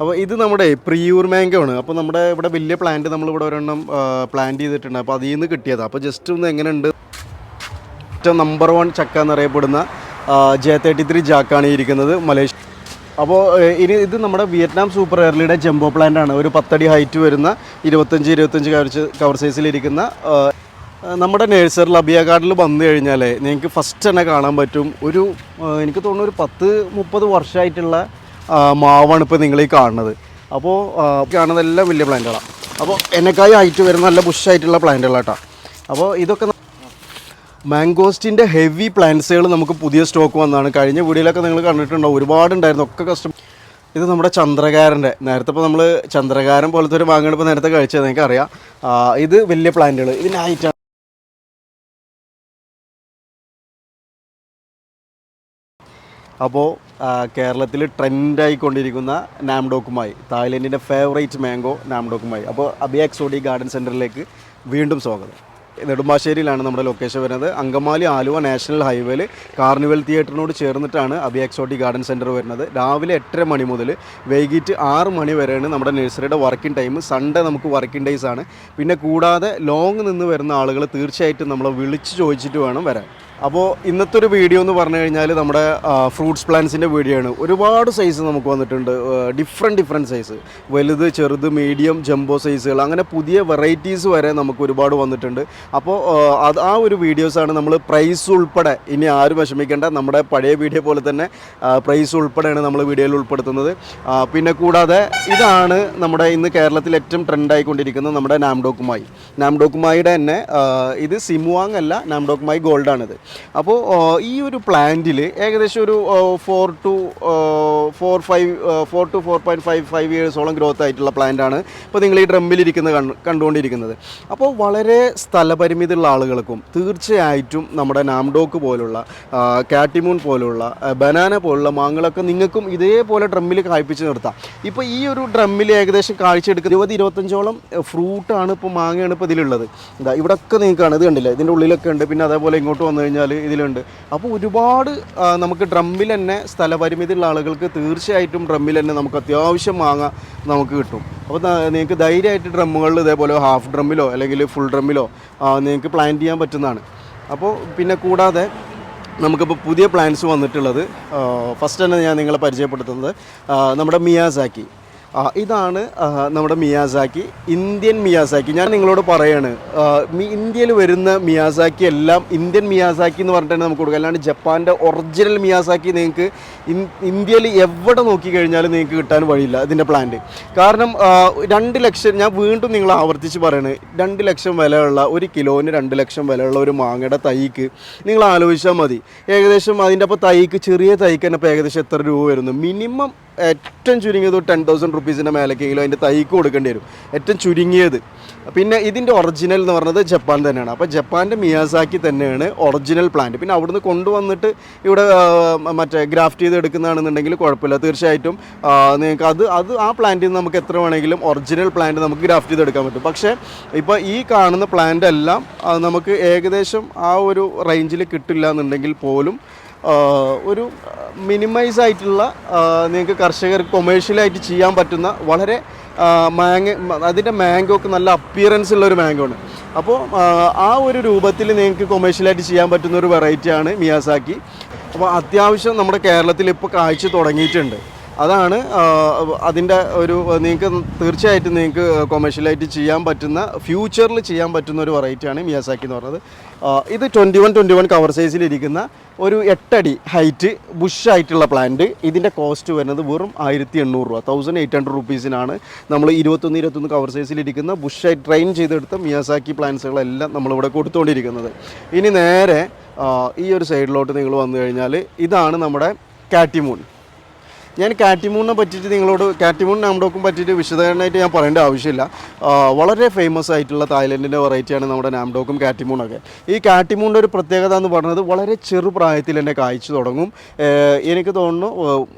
അപ്പോൾ ഇത് നമ്മുടെ പ്രിയൂർ മാംഗോ ആണ്. അപ്പോൾ നമ്മുടെ ഇവിടെ വലിയ പ്ലാന്റ് നമ്മൾ ഇവിടെ ഒരെണ്ണം പ്ലാന്റ് ചെയ്തിട്ടുണ്ട്. അപ്പോൾ അതിൽ നിന്ന് കിട്ടിയതാണ് അപ്പോൾ ജസ്റ്റ് ഒന്ന് എങ്ങനെയുണ്ട്? ഏറ്റവും നമ്പർ വൺ ചക്ക എന്നറിയപ്പെടുന്ന ജെ തേർട്ടി ത്രീ ജാക്കാണ് ഇരിക്കുന്നത് മലേഷ്യ. അപ്പോൾ ഇനി ഇത് നമ്മുടെ വിയറ്റ്നാം സൂപ്പർ എയർലിയുടെ ജംബോ പ്ലാന്റ് ആണ്. ഒരു പത്തടി ഹൈറ്റ് വരുന്ന ഇരുപത്തഞ്ച് ഇരുപത്തഞ്ച് കവർ കവർ സൈസിലിരിക്കുന്ന നമ്മുടെ നേഴ്സറിൽ അബിയ ഗാർഡിൽ വന്നു കഴിഞ്ഞാൽ നിങ്ങൾക്ക് ഫസ്റ്റ് തന്നെ കാണാൻ പറ്റും. ഒരു എനിക്ക് തോന്നുന്നു ഒരു പത്ത് മുപ്പത് വർഷമായിട്ടുള്ള മാവാണ് ഇപ്പോൾ നിങ്ങൾ ഈ കാണുന്നത് അപ്പോൾ കാണുന്നതെല്ലാം വലിയ പ്ലാന്റുകളാണ് അപ്പോൾ എന്നെക്കായി ഹൈറ്റ് വരുന്ന നല്ല ബുഷായിട്ടുള്ള പ്ലാന്റുകളാട്ടോ അപ്പോൾ ഇതൊക്കെ മാംഗോസ്റ്റിന്റെ ഹെവി പ്ലാന്റ്സുകൾ നമുക്ക് പുതിയ സ്റ്റോക്ക് വന്നതാണ്. കഴിഞ്ഞ വീഡിയോയിലൊക്കെ നിങ്ങൾ കണ്ടിട്ടുണ്ടാവും. ഒരുപാടുണ്ടായിരുന്നു. ഒക്കെ കസ്റ്റം ഇത് നമ്മുടെ ചന്ദ്രകാരന്റെ. നേരത്തെ ഇപ്പോൾ നമ്മൾ ചന്ദ്രകാരൻ പോലത്തെ ഒരു ഇപ്പോൾ നേരത്തെ കഴിച്ചത്. നിങ്ങൾക്ക് അറിയാം ഇത് വലിയ പ്ലാന്റുകൾ ഇതിന്റെ അപ്പോൾ കേരളത്തിൽ ട്രെൻഡായിക്കൊണ്ടിരിക്കുന്ന നാംഡോക്കുമായി തായ്ലൻഡിന്റെ ഫേവറേറ്റ് മാംഗോ നാംഡോക്കുമായി. അപ്പോൾ അബിയ എക്സോഡി ഗാർഡൻ സെന്ററിലേക്ക് വീണ്ടും സ്വാഗതം. നെടുമ്പാശ്ശേരിയിലാണ് നമ്മുടെ ലൊക്കേഷൻ വരുന്നത്. അങ്കമാലി ആലുവ നാഷണൽ ഹൈവേയിൽ കാർണിവൽ തിയേറ്ററിനോട് ചേർന്നിട്ടാണ് അബി എക്സോട്ടി ഗാർഡൻ സെന്റർ വരുന്നത്. രാവിലെ എട്ടര മണി മുതൽ വൈകിട്ട് ആറ് മണി വരെയാണ് നമ്മുടെ നഴ്സറിയുടെ വർക്കിംഗ് ടൈം സൺഡേ നമുക്ക് വർക്കിംഗ് ഡേയ്സ് ആണ്. പിന്നെ കൂടാതെ ലോങ് നിന്ന് വരുന്ന ആളുകൾ തീർച്ചയായിട്ടും നമ്മളെ വിളിച്ച് ചോദിച്ചിട്ട് വേണം വരാൻ. അപ്പോൾ ഇന്നത്തെ ഒരു വീഡിയോ എന്ന് പറഞ്ഞു കഴിഞ്ഞാൽ നമ്മുടെ ഫ്രൂട്ട്സ് പ്ലാന്റ്സിന്റെ വീഡിയോ ആണ്. ഒരുപാട് സൈസ് നമുക്ക് വന്നിട്ടുണ്ട്. ഡിഫറെന്റ് ഡിഫറെന്റ് സൈസ് വലുത് ചെറുത് മീഡിയം ജംബോ സൈസുകൾ അങ്ങനെ പുതിയ വെറൈറ്റീസ് വരെ നമുക്ക് ഒരുപാട് വന്നിട്ടുണ്ട്. അപ്പോൾ അത് ആ ഒരു വീഡിയോസാണ് നമ്മൾ പ്രൈസ് ഉൾപ്പെടെ ഇനി ആരും വിഷമിക്കേണ്ട. നമ്മുടെ പഴയ വീഡിയോ പോലെ തന്നെ പ്രൈസ് ഉൾപ്പെടെയാണ് നമ്മൾ വീഡിയോയിൽ ഉൾപ്പെടുത്തുന്നത്. പിന്നെ കൂടാതെ ഇതാണ് നമ്മുടെ ഇന്ന് കേരളത്തിൽ ഏറ്റവും ട്രെൻഡായിക്കൊണ്ടിരിക്കുന്ന നമ്മുടെ നാംഡോക്കുമായി നാംഡോക്കുമായിയുടെ തന്നെ ഇത് സിമുവാങ് അല്ല നാംഡോക്കുമായി ഗോൾഡാണിത് അപ്പോൾ ഈ ഒരു പ്ലാന്റിൽ ഏകദേശം ഒരു four to four five four to four point five five ഇയേഴ്സോളം growth ആയിട്ടുള്ള പ്ലാന്റാണ് ഇപ്പോൾ നിങ്ങൾ ഈ ഡ്രമ്മിലിരിക്കുന്ന കണ്ട് കണ്ടുകൊണ്ടിരിക്കുന്നത്. അപ്പോൾ വളരെ സ്ഥലപരിമിതിയുള്ള ആളുകൾക്കും തീർച്ചയായിട്ടും നമ്മുടെ നാംഡോക്ക് പോലുള്ള കാറ്റിമൂൺ പോലുള്ള ബനാന പോലുള്ള മാങ്ങളൊക്കെ നിങ്ങൾക്കും ഇതേപോലെ ഡ്രമ്മിൽ കായ്പിച്ച് നിർത്താം. ഇപ്പോൾ ഈ ഒരു ഡ്രമ്മിൽ ഏകദേശം കാഴ്ചയെടുക്കുന്ന ഇരുപത് ഇരുപത്തഞ്ചോളം ഫ്രൂട്ടാണ് ഇപ്പോൾ മാങ്ങയാണ് ഇപ്പോൾ ഇതിലുള്ളത്. ഇതാ ഇവിടെയൊക്കെ നിങ്ങൾക്ക് കാണാം ഇത് കണ്ടില്ല? ഇതിന്റെ ഉള്ളിലൊക്കെ ഉണ്ട്. പിന്നെ അതേപോലെ ഇങ്ങോട്ട് വന്നു കഴിഞ്ഞാൽ ഇതിലുണ്ട്. അപ്പോൾ ഒരുപാട് നമുക്ക് ഡ്രമ്മിൽ തന്നെ സ്ഥലപരിമിതിയുള്ള ആളുകൾക്ക് തീർച്ചയായിട്ടും ഡ്രമ്മിൽ തന്നെ നമുക്ക് അത്യാവശ്യം മാങ്ങ നമുക്ക് കിട്ടും. അപ്പോൾ നിങ്ങൾക്ക് ധൈര്യമായിട്ട് ഡ്രമ്മുകളിൽ ഇതേപോലെ ഹാഫ് ഡ്രമ്മിലോ അല്ലെങ്കിൽ ഫുൾ ഡ്രമ്മിലോ നിങ്ങൾക്ക് പ്ലാൻ ചെയ്യാൻ പറ്റുന്നതാണ്. അപ്പോൾ പിന്നെ കൂടാതെ നമുക്കിപ്പോൾ പുതിയ പ്ലാൻസ് വന്നിട്ടുള്ളത് ഫസ്റ്റ് തന്നെ ഞാൻ നിങ്ങളെ പരിചയപ്പെടുത്തുന്നത് നമ്മുടെ മിയാസാക്കി. ഇതാണ് നമ്മുടെ മിയാസാക്കി ഇന്ത്യൻ മിയാസാക്കി. ഞാൻ നിങ്ങളോട് പറയാണ് ഇന്ത്യയിൽ വരുന്ന മിയാസാക്കി എല്ലാം ഇന്ത്യൻ മിയാസാക്കി എന്ന് പറഞ്ഞിട്ട് നമുക്ക് കൊടുക്കുക. അല്ലാണ്ട് ജപ്പാന്റെ ഒറിജിനൽ മിയാസാക്കി നിങ്ങൾക്ക് ഇന്ത്യയിൽ എവിടെ നോക്കി കഴിഞ്ഞാലും നിങ്ങൾക്ക് കിട്ടാൻ വഴിയില്ല ഇതിന്റെ പ്ലാന്റ് കാരണം രണ്ട് ലക്ഷം ഞാൻ വീണ്ടും നിങ്ങൾ ആവർത്തിച്ച് പറയണേ രണ്ട് ലക്ഷം വിലയുള്ള ഒരു കിലോന് രണ്ട് ലക്ഷം വിലയുള്ള ഒരു മാങ്ങയുടെ തൈക്ക് നിങ്ങൾ ആലോചിച്ചാൽ മതി. ഏകദേശം അതിന്റെ അപ്പോൾ തൈക്ക് ചെറിയ തൈക്ക് തന്നെ ഇപ്പോൾ ഏകദേശം എത്ര രൂപ വരുന്നു? മിനിമം ഏറ്റവും ചുരുങ്ങിയത് ടെൻ തൗസൻഡ് റുപ്പീസിന്റെ മേലേക്കെങ്കിലും അതിന്റെ തൈക്ക് കൊടുക്കേണ്ടി വരും. ഏറ്റവും ചുരുങ്ങിയത്. പിന്നെ ഇതിന്റെ ഒറിജിനൽ എന്ന് പറഞ്ഞത് ജപ്പാൻ തന്നെയാണ്. അപ്പോൾ ജപ്പാന്റെ മിയാസാക്കി തന്നെയാണ് ഒറിജിനൽ പ്ലാന്റ് പിന്നെ അവിടുന്ന് കൊണ്ടുവന്നിട്ട് ഇവിടെ മറ്റേ ഗ്രാഫ്റ്റ് ചെയ്ത് എടുക്കുന്നതാണെന്നുണ്ടെങ്കിൽ കുഴപ്പമില്ല. തീർച്ചയായിട്ടും നിങ്ങൾക്ക് അത് അത് ആ പ്ലാന്റിൽ നിന്ന് നമുക്ക് എത്ര വേണമെങ്കിലും ഒറിജിനൽ പ്ലാന്റ് നമുക്ക് ഗ്രാഫ്റ്റ് ചെയ്ത് എടുക്കാൻ പറ്റും. പക്ഷേ ഇപ്പോൾ ഈ കാണുന്ന പ്ലാന്റ് എല്ലാം നമുക്ക് ഏകദേശം ആ ഒരു റേഞ്ചിൽ കിട്ടില്ല എന്നുണ്ടെങ്കിൽ പോലും ഒരു മിനിമൈസ് ആയിട്ടുള്ള നിങ്ങൾക്ക് കർഷകർക്ക് കൊമേഴ്ഷ്യലായിട്ട് ചെയ്യാൻ പറ്റുന്ന വളരെ മാങ്ങ അതിന്റെ മാംഗോക്ക് നല്ല അപ്പിയറൻസ് ഉള്ള ഒരു മാംഗോ ആണ്. അപ്പോൾ ആ ഒരു രൂപത്തിൽ നിങ്ങൾക്ക് കൊമേഴ്ഷ്യലായിട്ട് ചെയ്യാൻ പറ്റുന്ന ഒരു വെറൈറ്റിയാണ് മിയാസാക്കി. അപ്പോൾ അത്യാവശ്യം നമ്മുടെ കേരളത്തിൽ ഇപ്പോൾ കാഴ്ച തുടങ്ങിയിട്ടുണ്ട്. അതാണ് അതിന്റെ ഒരു നിങ്ങൾക്ക് തീർച്ചയായിട്ടും നിങ്ങൾക്ക് കൊമേഴ്ഷ്യലായിട്ട് ചെയ്യാൻ പറ്റുന്ന ഫ്യൂച്ചറിൽ ചെയ്യാൻ പറ്റുന്ന ഒരു വെറൈറ്റിയാണ് മിയാസാക്കി എന്ന് പറഞ്ഞത് ഇത് twenty one twenty one cover സൈസിലിരിക്കുന്ന ഒരു എട്ടടി ഹൈറ്റ് ബുഷായിട്ടുള്ള പ്ലാന്റ് ഇതിന്റെ കോസ്റ്റ് വരുന്നത് വെറും ആയിരത്തി എണ്ണൂറ് രൂപ തൗസൻഡ് എയ്റ്റ് ഹൺഡ്രഡ് റുപ്പീസിനാണ് നമ്മൾ ഇരുപത്തൊന്ന് ഇരുപത്തൊന്ന് കവർ സൈസിലിരിക്കുന്ന ബുഷായി ട്രെയിൻ ചെയ്തെടുത്ത മിയാസാക്കി പ്ലാന്റ്സുകളെല്ലാം നമ്മളിവിടെ കൊടുത്തുകൊണ്ടിരിക്കുന്നത്. ഇനി നേരെ ഈ ഒരു സൈഡിലോട്ട് നിങ്ങൾ വന്നു കഴിഞ്ഞാൽ ഇതാണ് നമ്മുടെ കാറ്റിമൂൺ ഞാൻ കാറ്റിമൂണിനെ പറ്റിയിട്ട് നിങ്ങളോട് കാറ്റിമൂൺ നാംഡോക്കും പറ്റിയിട്ട് വിശദീകരണമായിട്ട് ഞാൻ പറയേണ്ട ആവശ്യമില്ല. വളരെ ഫേമസ് ആയിട്ടുള്ള തായ്ലൻഡിന്റെ വെറൈറ്റിയാണ് നമ്മുടെ നാംഡോക്കും കാറ്റിമൂണൊക്കെ. ഈ കാറ്റിമൂണിന്റെ ഒരു പ്രത്യേകത എന്ന് പറയുന്നത് വളരെ ചെറുപ്രായത്തിൽ തന്നെ കായ്ച്ചു തുടങ്ങും. എനിക്ക് തോന്നുന്നു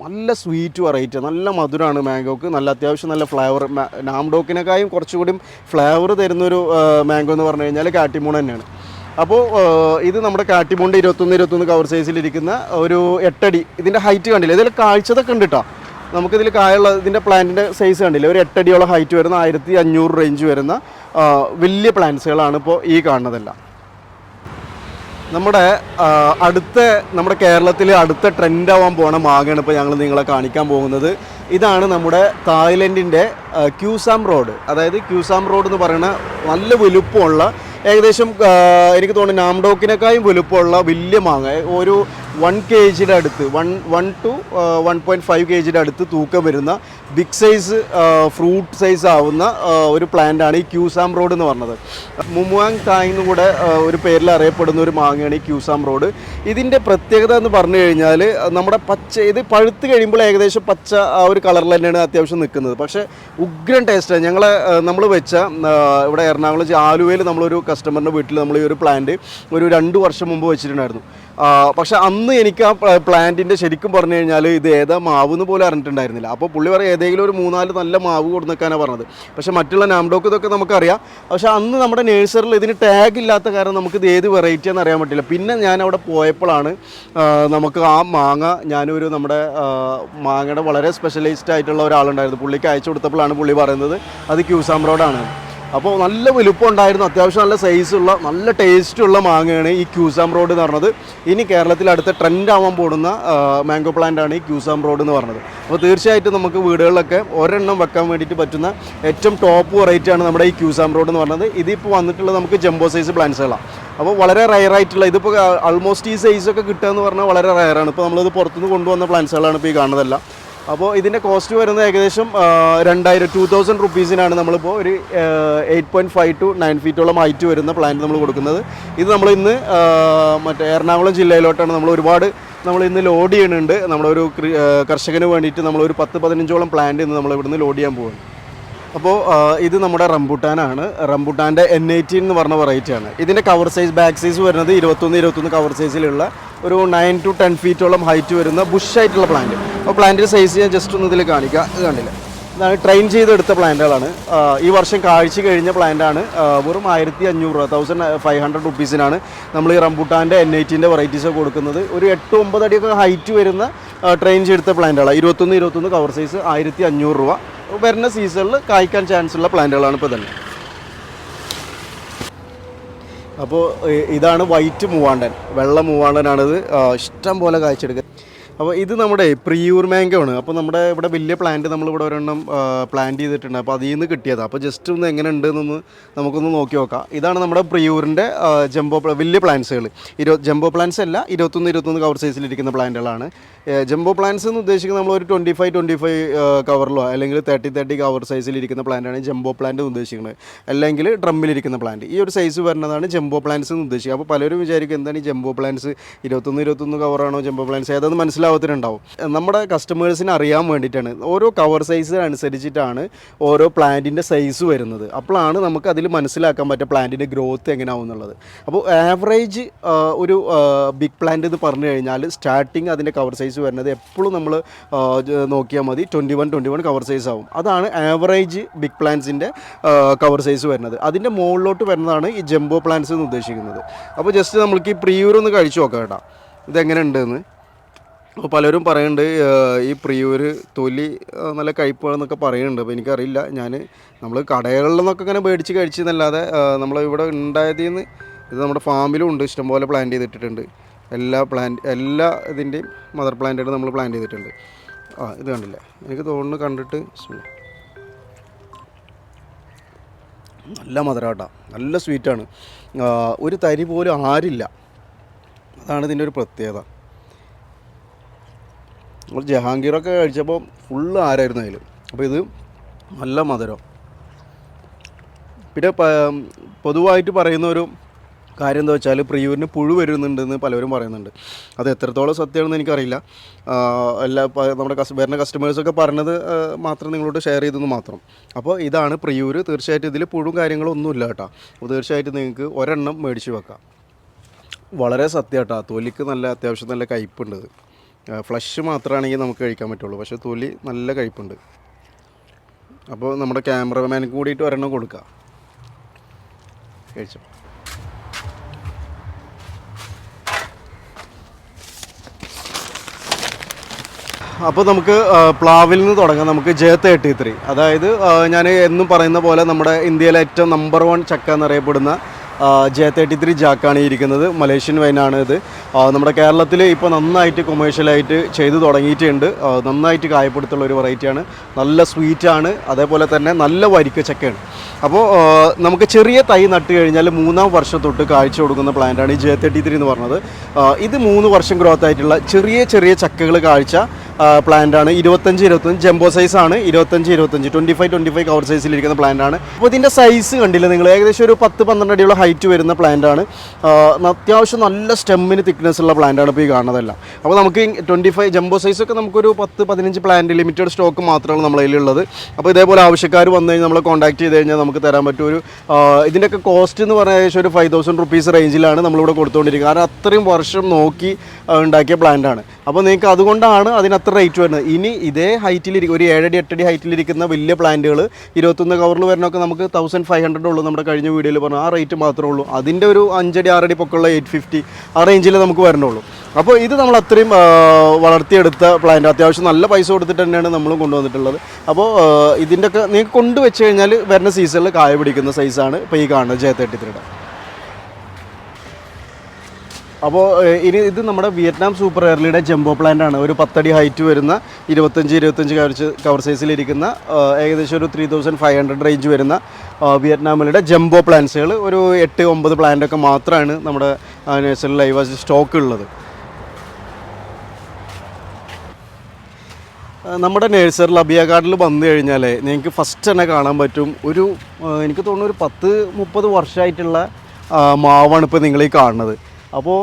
നല്ല സ്വീറ്റ് വെറൈറ്റി നല്ല മധുരമാണ് മാംഗോക്ക് നല്ല അത്യാവശ്യം നല്ല ഫ്ലേവർ നാംഡോക്കിനേക്കായും കുറച്ചുകൂടി ഫ്ലേവർ തരുന്നൊരു മാംഗോ എന്ന് പറഞ്ഞു കഴിഞ്ഞാൽ കാറ്റിമൂൺ തന്നെയാണ്. അപ്പോൾ ഇത് നമ്മുടെ കാട്ടിമുണ്ട് ഇരുപത്തൊന്ന് ഇരുപത്തൊന്ന് കവർ സൈസിലിരിക്കുന്ന ഒരു എട്ടടി. ഇതിന്റെ ഹൈറ്റ് കണ്ടില്ല? ഇതിൽ കാഴ്ചതൊക്കെ ഉണ്ട് കേട്ടോ നമുക്കിതിൽ കായുള്ള ഇതിന്റെ പ്ലാന്റിന്റെ സൈസ് കണ്ടില്ല? ഒരു എട്ടടിയോളം ഹൈറ്റ് വരുന്ന ആയിരത്തി അഞ്ഞൂറ് റേഞ്ച് വരുന്ന വലിയ പ്ലാന്റ്സുകളാണ് ഇപ്പോൾ ഈ കാണുന്നതെല്ലാം. നമ്മുടെ അടുത്ത നമ്മുടെ കേരളത്തിൽ അടുത്ത ട്രെൻഡ് ആവാൻ പോണ മാങ്ങയാണ് ഇപ്പോൾ ഞങ്ങൾ നിങ്ങളെ കാണിക്കാൻ പോകുന്നത്. ഇതാണ് നമ്മുടെ തായ്ലൻഡിന്റെ ക്യൂസാം റോഡ്. അതായത് ക്യൂസാം റോഡ് എന്ന് പറയുന്ന നല്ല വലുപ്പമുള്ള ഏകദേശം എനിക്ക് തോന്നുന്നു നാംഡോക്കിനേക്കായും വലുപ്പമുള്ള വലിയ മാങ്ങ. ഒരു വൺ കെ ജിയുടെ അടുത്ത് one one to one point five K ജിയുടെ അടുത്ത് തൂക്കം വരുന്ന ബിഗ് സൈസ് ഫ്രൂട്ട് സൈസ് ആവുന്ന ഒരു പ്ലാന്റാണ് ഈ ക്യൂസാം റോഡ് എന്ന് പറഞ്ഞത്. മുമുവാങ് തായ് എന്ന് കൂടെ ഒരു പേരിൽ അറിയപ്പെടുന്ന ഒരു മാങ്ങയാണ് ഈ ക്യൂസാം റോഡ്. ഇതിന്റെ പ്രത്യേകത എന്ന് പറഞ്ഞു കഴിഞ്ഞാൽ നമ്മുടെ പച്ച ഇത് പഴുത്ത് കഴിയുമ്പോൾ ഏകദേശം പച്ച ആ ഒരു കളറിൽ തന്നെയാണ് അത്യാവശ്യം നിൽക്കുന്നത്. പക്ഷേ ഉഗ്രൻ ടേസ്റ്റാണ് ഞങ്ങൾ നമ്മൾ വെച്ച ഇവിടെ എറണാകുളം ആലുവയിൽ നമ്മളൊരു കസ്റ്റമറിന്റെ വീട്ടിൽ നമ്മൾ ഈ ഒരു പ്ലാന്റ് ഒരു രണ്ട് വർഷം മുമ്പ് വെച്ചിട്ടുണ്ടായിരുന്നു. പക്ഷെ അന്ന് എനിക്ക് ആ പ്ലാന്റിന്റെ ശരിക്കും പറഞ്ഞു കഴിഞ്ഞാൽ ഇത് ഏതാ മാവ് എന്ന് പോലും അറിഞ്ഞിട്ടുണ്ടായിരുന്നില്ല. അപ്പോൾ പുള്ളി പറയും ഏതെങ്കിലും ഒരു മൂന്നാൽ നല്ല മാവ് കൊടുന്നേക്കാനാണ് പറഞ്ഞത്. പക്ഷെ മറ്റുള്ള നാംഡോക്ക് ഇതൊക്കെ നമുക്കറിയാം. പക്ഷെ അന്ന് നമ്മുടെ നേഴ്സറിൽ ഇതിന് ടാഗ് ഇല്ലാത്ത കാരണം നമുക്ക് ഇത് ഏത് വെറൈറ്റി എന്ന് അറിയാൻ പറ്റില്ല. പിന്നെ ഞാൻ അവിടെ പോയപ്പോഴാണ് നമുക്ക് ആ മാങ്ങ ഞാനൊരു നമ്മുടെ മാങ്ങയുടെ വളരെ സ്പെഷ്യലൈസ്ഡ് ആയിട്ടുള്ള ഒരാളുണ്ടായിരുന്നു. പുള്ളിക്ക് അയച്ചു കൊടുത്തപ്പോഴാണ് പുള്ളി പറയുന്നത് അത് ക്യൂസാം റോഡാണ് അപ്പോൾ നല്ല വലുപ്പം ഉണ്ടായിരുന്നു അത്യാവശ്യം നല്ല സൈസുള്ള നല്ല ടേസ്റ്റുള്ള മാങ്ങയാണ് ഈ ക്യൂസാം റോഡ് എന്ന് പറഞ്ഞത്. ഇനി കേരളത്തിൽ അടുത്ത ട്രെൻഡ് ആവാൻ പോകുന്ന മാംഗോ പ്ലാന്റ് ആണ് ഈ ക്യൂസാം റോഡ് എന്ന് പറഞ്ഞത്. അപ്പോൾ തീർച്ചയായിട്ടും നമുക്ക് വീടുകളിലൊക്കെ ഒരെണ്ണം വെക്കാൻ വേണ്ടിയിട്ട് പറ്റുന്ന ഏറ്റവും ടോപ്പ് വെറൈറ്റി ആണ് നമ്മുടെ ഈ ക്യൂസാം റോഡ് എന്ന് പറഞ്ഞത്. ഇതിപ്പോൾ വന്നിട്ടുള്ളത് നമുക്ക് ജംബോ സൈസ് പ്ലാന്റ്സുകളാണ് അപ്പോൾ വളരെ റയറായിട്ടുള്ള ഇതിപ്പോൾ ആൾമോസ്റ്റ് ഈ സൈസൊക്കെ കിട്ടുക എന്ന് പറഞ്ഞാൽ വളരെ റയറാണ് ഇപ്പോൾ നമ്മളിത് പുറത്തുനിന്ന് കൊണ്ടുവന്ന പ്ലാന്റ്സുകളാണ് ഇപ്പോൾ ഈ കാണുന്നതെല്ലാം. അപ്പോൾ ഇതിന്റെ കോസ്റ്റ് വരുന്നത് ഏകദേശം രണ്ടായിരം ടു തൗസൻഡ് റുപ്പീസിനാണ് നമ്മളിപ്പോൾ ഒരു eight point five to nine ഫീറ്റോളം height വരുന്ന പ്ലാന്റ് നമ്മൾ കൊടുക്കുന്നത്. ഇത് നമ്മൾ ഇന്ന് മറ്റേ എറണാകുളം ജില്ലയിലോട്ടാണ് നമ്മൾ ഒരുപാട് നമ്മൾ ഇന്ന് ലോഡ് ചെയ്യുന്നുണ്ട്. നമ്മളൊരു കർഷകന് വേണ്ടിയിട്ട് നമ്മളൊരു പത്ത് പതിനഞ്ചോളം പ്ലാന്റ് ഇന്ന് നമ്മൾ ഇവിടുന്ന് ലോഡ് ചെയ്യാൻ പോകുന്നു അപ്പോൾ ഇത് നമ്മുടെ റംബുട്ടാനാണ്. റംബുട്ടാന്റെ എൻ എയ്റ്റീൻ എന്ന് പറഞ്ഞ വെറൈറ്റിയാണ് ഇതിന്റെ കവർ സൈസ് ബാക്ക് സൈസ് വരുന്നത് ഇരുപത്തൊന്ന് ഇരുപത്തൊന്ന് കവർ സൈസിലുള്ള ഒരു നയൻ ടു ടെൻ ഫീറ്റോളം ഹൈറ്റ് വരുന്ന ബുഷ് ആയിട്ടുള്ള പ്ലാന്റ് അപ്പോൾ പ്ലാന്റിന്റെ സൈസ് ഞാൻ ജസ്റ്റ് ഒന്ന് ഇതിൽ കാണിക്കുക ഇത് കണ്ടില്ല? ഇതാണ് ട്രെയിൻ ചെയ്തെടുത്ത പ്ലാന്റുകളാണ്. ഈ വർഷം കാഴ്ച കഴിഞ്ഞ പ്ലാന്റാണ്. വെറും ആയിരത്തി അഞ്ഞൂറ് രൂപ തൗസൻഡ് ഫൈവ് ഹൺഡ്രഡ് റുപ്പീസിനാണ് നമ്മൾ ഈ റംബുട്ടാന്റെ എൻ എയ്റ്റീന്റെ വെറൈറ്റീസ് കൊടുക്കുന്നത്. ഒരു എട്ട് ഒമ്പത് അടിയൊക്കെ ഹൈറ്റ് വരുന്ന ട്രെയിൻ ചെയ്തെടുത്ത പ്ലാന്റുകളാണ് ഇരുപത്തൊന്ന് ഇരുപത്തൊന്ന് കവർ സൈസ് ആയിരത്തി അഞ്ഞൂറ് രൂപ. വരുന്ന സീസണിൽ കായ്ക്കാൻ ചാൻസ് ഉള്ള പ്ലാന്റുകളാണ് ഇപ്പോൾ തന്നെ. അപ്പോൾ ഇതാണ് വൈറ്റ് മൂവാണ്ടൻ. വെള്ള മൂവാണ്ടനാണിത്. ഇഷ്ടം പോലെ കായ്ച്ചെടുക്കുക അപ്പോൾ ഇത് നമ്മുടെ പ്രിയൂർ മാംഗോ ആണ്. അപ്പോൾ നമ്മുടെ ഇവിടെ വലിയ പ്ലാന്റ് നമ്മളിവിടെ ഒരെണ്ണം പ്ലാന്റ് ചെയ്തിട്ടുണ്ട്. അപ്പോൾ അതിൽ നിന്ന് കിട്ടിയതാണ് അപ്പോൾ ജസ്റ്റ് ഒന്ന് എങ്ങനെ ഉണ്ട് എന്നൊന്ന് നമുക്കൊന്ന് നോക്കി നോക്കാം. ഇതാണ് നമ്മുടെ പ്രിയൂറിന്റെ ജംബോ വലിയ പ്ലാന്റ്സുകൾ ഇരു ജംബോ പ്ലാന്റ്സ് അല്ല ഇരുപത്തൊന്ന് ഇരുപത്തൊന്ന് കവർ സൈസിലിരിക്കുന്ന പ്ലാന്റുകളാണ് ജംബോ പ്ലാന്റ്സ് എന്ന് ഉദ്ദേശിക്കുന്നത് നമ്മൾ ഒരു ട്വന്റി ഫൈവ് ട്വന്റി ഫൈവ് കവറിലോ അല്ലെങ്കിൽ തേർട്ടി തേർട്ടി കവർ സൈസിലിരിക്കുന്ന പ്ലാന്റാണ് ജംബോ പ്ലാന്റ് എന്ന് ഉദ്ദേശിക്കുന്നത്. അല്ലെങ്കിൽ ഡ്രമ്മിലിരിക്കുന്ന പ്ലാന്റ് ഈ ഒരു സൈസ് വരുന്നതാണ് ജംബോ പ്ലാന്റ്സ് എന്ന് ഉദ്ദേശിക്കുക അപ്പോൾ പലരും വിചാരിക്കും എന്താണ് ഈ ജംബോ പ്ലാന്റ്സ് ഇരുപത്തൊന്ന് ഇരുപത്തൊന്ന് കവറാണോ ജംബോ പ്ലാന്റ്സ് ഏതെന്ന് മനസ്സിലാവത്തിനുണ്ടാവും നമ്മുടെ കസ്റ്റമേഴ്സിന് അറിയാൻ വേണ്ടിയിട്ടാണ്. ഓരോ കവർ സൈസ് അനുസരിച്ചിട്ടാണ് ഓരോ പ്ലാന്റിന്റെ സൈസ് വരുന്നത്. അപ്പോഴാണ് നമുക്ക് അതിൽ മനസ്സിലാക്കാൻ പറ്റുക പ്ലാന്റിന്റെ ഗ്രോത്ത് എങ്ങനെയാവും എന്നുള്ളത് അപ്പോൾ ആവറേജ് ഒരു ബിഗ് പ്ലാന്റ് എന്ന് പറഞ്ഞു കഴിഞ്ഞാൽ സ്റ്റാർട്ടിങ് അതിന്റെ കവർ സൈസ് വരുന്നത് എപ്പോഴും നമ്മൾ നോക്കിയാൽ മതി. Twenty one twenty one cover size ആവും. അതാണ് ആവറേജ് ബിഗ് പ്ലാന്റ്സിന്റെ കവർ സൈസ് വരുന്നത്. അതിന്റെ മുകളിലോട്ട് വരുന്നതാണ് ഈ ജംബോ പ്ലാന്റ്സ് എന്ന് ഉദ്ദേശിക്കുന്നത്. അപ്പോൾ ജസ്റ്റ് നമ്മൾക്ക് ഈ പ്രിയൂർ ഒന്ന് കഴിച്ചു നോക്കാം കേട്ടോ. ഇതെങ്ങനെ ഉണ്ടെന്ന് അപ്പോൾ പലരും പറയുന്നുണ്ട് ഈ പ്രിയൂര് തൊലി നല്ല കഴിപ്പാണെന്നൊക്കെ പറയുന്നുണ്ട്. അപ്പോൾ എനിക്കറിയില്ല ഞാൻ നമ്മൾ കടകളിൽ നിന്നൊക്കെ ഇങ്ങനെ മേടിച്ച് കഴിച്ചെന്നല്ലാതെ നമ്മൾ ഇവിടെ ഉണ്ടായതിൽ നിന്ന് ഇത് നമ്മുടെ ഫാമിലും ഉണ്ട് ഇഷ്ടംപോലെ പ്ലാൻ ചെയ്തിട്ടിട്ടുണ്ട്. എല്ലാ പ്ലാന്റ് എല്ലാ ഇതിന്റെയും മദർ പ്ലാന്റുകൾ നമ്മൾ പ്ലാൻ ചെയ്തിട്ടുണ്ട്. ആ ഇത് കണ്ടില്ല? എനിക്ക് തോന്നുന്നു കണ്ടിട്ട് നല്ല മധുരാട്ട നല്ല സ്വീറ്റാണ്. ഒരു തരി പോലും ആരില്ല. അതാണ് ഇതിന്റെ ഒരു പ്രത്യേകത. നമ്മൾ ജഹാംഗീറൊക്കെ കഴിച്ചപ്പോൾ ഫുള്ള് ആരായിരുന്നു അതിൽ അപ്പോൾ ഇത് നല്ല മധുരം. പിന്നെ പൊതുവായിട്ട് പറയുന്ന ഒരു കാര്യം എന്താ വെച്ചാൽ പ്രിയൂരിന് പുഴു വരുന്നുണ്ടെന്ന് പലരും പറയുന്നുണ്ട്. അത് എത്രത്തോളം സത്യമാണെന്ന് എനിക്കറിയില്ല. എല്ലാ നമ്മുടെ കസ് വരുന്ന കസ്റ്റമേഴ്സൊക്കെ പറഞ്ഞത് മാത്രം നിങ്ങളോട് ഷെയർ ചെയ്തെന്ന് മാത്രം. അപ്പോൾ ഇതാണ് പ്രിയൂര്. തീർച്ചയായിട്ടും ഇതിൽ പുഴും കാര്യങ്ങളും ഒന്നുമില്ല കേട്ടോ. അപ്പോൾ തീർച്ചയായിട്ടും നിങ്ങൾക്ക് ഒരെണ്ണം മേടിച്ച് വെക്കാം. വളരെ സത്യം കേട്ടോ തൊലിക്ക് നല്ല അത്യാവശ്യം നല്ല കയ്പുണ്ട് ഫ്ലഷ് മാത്രമാണെങ്കിൽ നമുക്ക് കഴിക്കാൻ പറ്റുള്ളൂ. പക്ഷേ തൊലി നല്ല കഴിപ്പുണ്ട് അപ്പോൾ നമ്മുടെ ക്യാമറമാനും കൂടിയിട്ട് ഒരെണ്ണം കൊടുക്കാം. കഴിച്ചു? അപ്പോൾ നമുക്ക് പ്ലാവിൽ നിന്ന് തുടങ്ങാം. നമുക്ക് ജെ തേർട്ടി ത്രീ. അതായത് ഞാൻ എന്നും പറയുന്ന പോലെ നമ്മുടെ ഇന്ത്യയിലെ ഏറ്റവും നമ്പർ വൺ ചക്ക എന്നറിയപ്പെടുന്ന ജെ തേർട്ടി ത്രീ ജാക്കാണ് ഇരിക്കുന്നത്. മലേഷ്യൻ വൈനാണ് ഇത്. നമ്മുടെ കേരളത്തിൽ ഇപ്പോൾ നന്നായിട്ട് കൊമേഴ്ഷ്യലായിട്ട് ചെയ്തു തുടങ്ങിയിട്ടുണ്ട്. നന്നായിട്ട് കായപ്പെടുത്തുള്ള ഒരു വെറൈറ്റിയാണ് നല്ല സ്വീറ്റാണ് അതേപോലെ തന്നെ നല്ല വരിക്ക ചക്കയാണ്. അപ്പോൾ നമുക്ക് ചെറിയ തൈ നട്ട് കഴിഞ്ഞാൽ മൂന്നാം വർഷം തൊട്ട് കാഴ്ച കൊടുക്കുന്ന പ്ലാന്റാണ് ഈ ജെ തേർട്ടി ത്രീ എന്ന് പറഞ്ഞത്. ഇത് മൂന്ന് വർഷം ഗ്രോത്ത് ആയിട്ടുള്ള ചെറിയ ചെറിയ ചക്കകൾ കാഴ്ച. പ്ലാന്റ് ആണ്. ഇരുപത്തഞ്ച് ഇരുപത്തഞ്ച് ജംബോ സൈസ് ആണ്. ഇരുപത്തഞ്ച് ഇരുപത്തഞ്ച് twenty five twenty five cover സൈസിൽ ഇരിക്കുന്ന പ്ലാന്റ് ആണ്. അപ്പോൾ ഇതിന്റെ സൈസ് കണ്ടില്ല നിങ്ങൾ? ഏകദേശം ഒരു പത്ത് പന്ത്രണ്ട് അടിയുള്ള ഹൈറ്റ് വരുന്ന പ്ലാന്റാണ് അത്യാവശ്യം നല്ല സ്റ്റെമ്മിന് തിക്നെസ് ഉള്ള പ്ലാന്റാണ് ഇപ്പോൾ ഈ കാണുന്നതെല്ലാം. അപ്പോൾ നമുക്ക് ട്വന്റി ഫൈവ് ജംബോ സൈസ് ഒക്കെ നമുക്കൊരു പത്ത് പതിനഞ്ച് പ്ലാന്റ് ലിമിറ്റഡ് സ്റ്റോക്ക് മാത്രമാണ് നമ്മളതിലുള്ളത് അപ്പോൾ ഇതേപോലെ ആവശ്യക്കാർ വന്നു കഴിഞ്ഞാൽ നമ്മളെ കോൺടാക്ട് ചെയ്ത് കഴിഞ്ഞാൽ നമുക്ക് തരാൻ പറ്റും ഒരു ഇതിന്റെയൊക്കെ കോസ്റ്റ് എന്ന് പറഞ്ഞാൽ ഏകദേശം ഒരു ഫൈവ് തൗസൻഡ് റുപ്പീസ് റേഞ്ചിലാണ് നമ്മളിവിടെ കൊടുത്തുകൊണ്ടിരിക്കുന്നത് കാരണം അത്രയും വർഷം നോക്കി ഉണ്ടാക്കിയ പ്ലാന്റാണ് അപ്പോൾ നിങ്ങൾക്ക് അതുകൊണ്ടാണ് അതിനത്ര റേറ്റ് വരുന്നത്. ഇനി ഇതേ ഹൈറ്റിലിരിക്കും ഒരു ഏഴടി എട്ടടി ഹൈറ്റിലിരിക്കുന്ന വലിയ പ്ലാന്റുകൾ ഇരുപത്തൊന്ന് കവറിൽ വരുന്നൊക്കെ നമുക്ക് തൗസൻഡ് ഫൈവ് ഹൺഡ്രഡ് ഉള്ളൂ നമ്മുടെ കഴിഞ്ഞ വീഡിയോയിൽ പറഞ്ഞു ആ റേറ്റ് മാത്രമേ ഉള്ളൂ. അതിന്റെ ഒരു അഞ്ചടി ആറടി പൊക്കമുള്ള എയ്റ്റ് ഫിഫ്റ്റി ആ റേഞ്ചിൽ നമുക്ക് വരണുള്ളൂ. അപ്പോൾ ഇത് നമ്മൾ അത്രയും വളർത്തിയെടുത്ത പ്ലാന്റ് അത്യാവശ്യം നല്ല പൈസ കൊടുത്തിട്ട് തന്നെയാണ് നമ്മൾ കൊണ്ടുവന്നിട്ടുള്ളത്. അപ്പോൾ ഇതിന്റെയൊക്കെ നിങ്ങൾക്ക് കൊണ്ടുവച്ച് കഴിഞ്ഞാൽ വരുന്ന സീസണിൽ കായ പിടിക്കുന്ന സൈസാണ് ഇപ്പോൾ ഈ കാണുന്നത് ജെ തേർട്ടി ത്രീയുടെ അപ്പോൾ ഇനി ഇത് നമ്മുടെ വിയറ്റ്നാം സൂപ്പർ എയർലിയുടെ ജംബോ പ്ലാന്റ് ആണ്. ഒരു പത്തടി ഹൈറ്റ് വരുന്ന ഇരുപത്തഞ്ച് ഇരുപത്തഞ്ച് കവർച്ച് കവർ സൈസിലിരിക്കുന്ന ഏകദേശം ഒരു three thousand five hundred range വരുന്ന ഏഹ്, വിയറ്റ്നാമിലെ ജംബോ പ്ലാന്റ്സുകൾ ഒരു എട്ട് ഒമ്പത് പ്ലാന്റൊക്കെ മാത്രമാണ് നമ്മുടെ നേഴ്സറി ലൈവ് സ്റ്റോക്ക് ഉള്ളത്. നമ്മുടെ നേഴ്സറിൽ അബിയ ഗാർഡിൽ വന്നു കഴിഞ്ഞാൽ നിങ്ങൾക്ക് ഫസ്റ്റ് തന്നെ കാണാൻ പറ്റും. ഒരു എനിക്ക് തോന്നുന്നു ഒരു പത്ത് മുപ്പത് വർഷമായിട്ടുള്ള മാവാണ് ഇപ്പോൾ നിങ്ങൾ ഈ കാണുന്നത്. അപ്പോൾ